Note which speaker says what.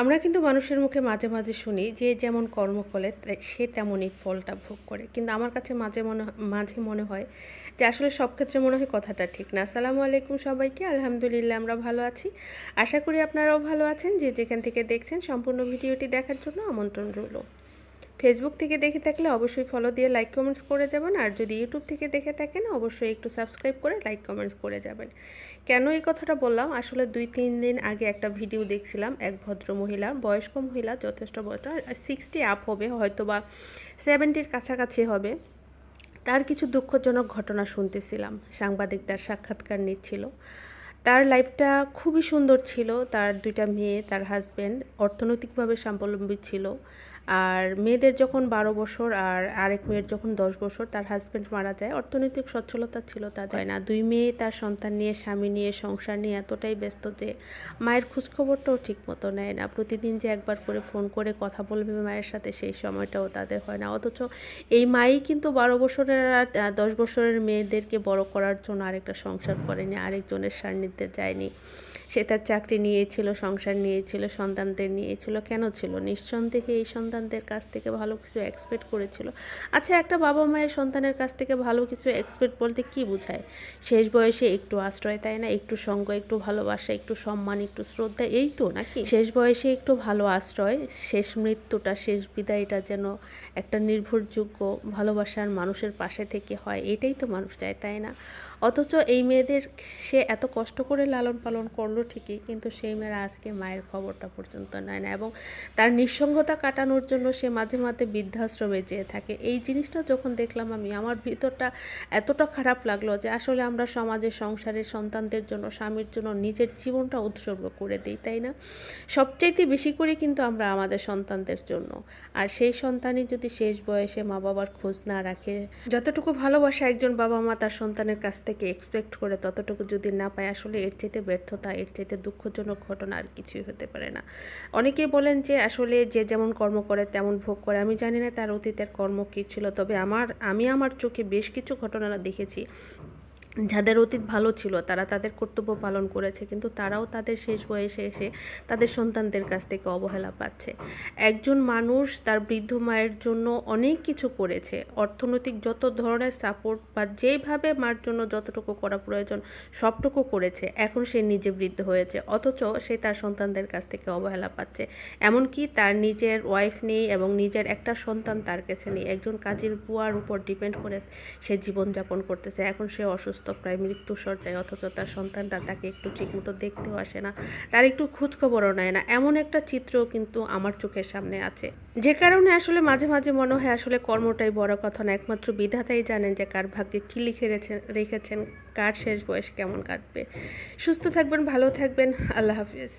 Speaker 1: আমরা কিন্তু মানুষের মুখে মাঝে মাঝে শুনি যে যেমন কর্ম ফলে সে তেমনই ফলটা ভোগ করে। কিন্তু আমার কাছে মাঝে মনে মাঝে মনে হয় যে আসলে সব ক্ষেত্রে মনে হয় কথাটা ঠিক না। আসসালামু আলাইকুম সবাইকে, আলহামদুলিল্লাহ আমরা ভালো আছি। আশা করি আপনারাও ভালো আছেন। যে যেখান থেকে দেখছেন সম্পূর্ণ ভিডিওটি দেখার জন্য আমন্ত্রণ রইল। ফেসবুক থেকে দেখে থাকলে অবশ্যই ফলো দিয়ে লাইক কমেন্টস করে যাবেন। আর যদি ইউটিউব থেকে দেখে থাকেন, অবশ্যই একটু সাবস্ক্রাইব করে লাইক কমেন্টস করে যাবেন। কেন এই কথাটা বললাম? আসলে দুই তিন দিন আগে একটা ভিডিও দেখছিলাম, এক ভদ্র মহিলা, বয়স্ক মহিলা, যথেষ্ট বয়স সিক্সটি আপ হবে, হয়তো বা সেভেন্টির কাছাকাছি হবে। তার কিছু দুঃখজনক ঘটনা শুনতেছিলাম সাংবাদিক তার সাক্ষাৎকার নিচ্ছিল। তার লাইফটা খুবই সুন্দর ছিল, তার দুইটা মেয়ে, তার হাজব্যান্ড অর্থনৈতিকভাবে স্বাবলম্বী ছিল। আর মেয়েদের যখন বারো বছর আর আরেক মেয়ের যখন দশ বছর তার হাজব্যান্ড মারা যায়। অর্থনৈতিক সচ্ছলতা ছিল তাদের। হয় না। দুই মেয়ে তার সন্তান নিয়ে স্বামী নিয়ে সংসার নিয়ে এতটাই ব্যস্ত যে মায়ের খোঁজখবরটাও ঠিক মতো নেয় না। প্রতিদিন যে একবার করে ফোন করে কথা বলবে মায়ের সাথে সেই সময়টাও তাদের হয় না। অথচ এই মাই কিন্তু বারো বছরের আর দশ বছরের মেয়েদেরকে বড় করার জন্য আরেকটা সংসার করেনি আরেকজনের সান্নিধ্যে যায়নি। সে তার চাকরি নিয়েছিল, সংসার নিয়েছিল, সন্তানদের নিয়েছিল, কেন ছিল? নিঃসন্দেহে এই সন্তানদের কাছ থেকে ভালো কিছু এক্সপেক্ট করেছিল। আচ্ছা একটা বাবা মায়ের সন্তানের কাছ থেকে ভালো কিছু এক্সপেক্ট বলতে কি বোঝায়? শেষ বয়সে একটু আশ্রয় তাই না, একটু সঙ্গ, একটু ভালোবাসা, একটু সম্মান, একটু শ্রদ্ধা, এই তো নাকি? শেষ বয়সে একটু ভালো আশ্রয়, শেষ মৃত্যুটা, শেষ বিদায়টা যেন একটা নির্ভরযোগ্য, ভালোবাসার মানুষের পাশে থেকে হয়, এটাই তো মানুষ চায়, তাই না? অথচ এই মেয়েদের সে এত কষ্ট করে লালন পালন করল ঠিকই, কিন্তু সেই মেয়েরা আজকে মায়ের খবরটা পর্যন্ত নেয় না এবং তার নিঃসঙ্গতা কাটানোর জন্য সে মাঝে মাঝে বৃদ্ধাশ্রমে যেয়ে থাকে। এই জিনিসটা যখন দেখলাম আমি, আমার ভিতরটা এতটা খারাপ লাগল যে আসলে আমরা সমাজে সংসারের সন্তানদের জন্য, স্বামীর জন্য নিজের জীবনটা উৎসর্গ করে দিই, তাই না? সবচাইতে বেশি করে কিন্তু আমরা আমাদের সন্তানদের জন্য। আর সেই সন্তানই যদি শেষ বয়সে মা বাবার খোঁজ না রাখে, যতটুকু ভালোবাসা একজন বাবা মা তার সন্তানের কাছ থেকে এক্সপেক্ট করে, ততটুকু যদি না পায়, আসলে এর চাইতে ব্যর্থতা, এর চাইতে দুঃখজনক ঘটনা আর কিছুই হতে পারে না। অনেকেই বলেন যে আসলে যে যেমন কর্ম করে, তেমন ভোগ করে। আমি জানি না তার অতীতের কর্ম কী ছিল, তবে আমার, আমি আমার চোখে বেশ কিছু ঘটনা দেখেছি। যাদের অতীত ভালো ছিল, তারা তাদের কর্তব্য পালন করেছে, কিন্তু তারাও তাদের শেষ বয়সে এসে তাদের সন্তানদের কাছ থেকে অবহেলা পাচ্ছে। একজন মানুষ তার বৃদ্ধ মায়ের জন্য অনেক কিছু করেছে। অর্থনৈতিক যত ধরনের সাপোর্ট বা যেভাবে মার জন্য যতটুকু করা প্রয়োজন, সবটুকু করেছে। এখন সে নিজে বৃদ্ধ হয়েছে, অথচ সে তার সন্তানদের কাছ থেকে অবহেলা পাচ্ছে। এমনকি তার নিজের ওয়াইফ নেই এবং নিজের একটা সন্তান তার কাছে নেই। একজন কাজের বুয়ার উপর ডিপেন্ড করে সে জীবনযাপন করতেছে। এখন সে অসুস্থ। প্রায় মৃত্যু সজ্জায় অথচ তার সন্তানটা তাকে একটু ঠিকমতো দেখতেও আসে না, তার একটু খোঁজখবরও নেয় না। এমন একটা চিত্র কিন্তু আমার চোখের সামনে আছে। যে কারণে আসলে মাঝে মাঝে মনে হয় আসলে কর্মটাই বড় কথা না, একমাত্র বিধাতাই জানেন যে কার ভাগ্যে কী লিখে রেখেছেন, কার শেষ বয়স কেমন কাটবে। সুস্থ থাকবেন, ভালো থাকবেন, আল্লাহ হাফিজ।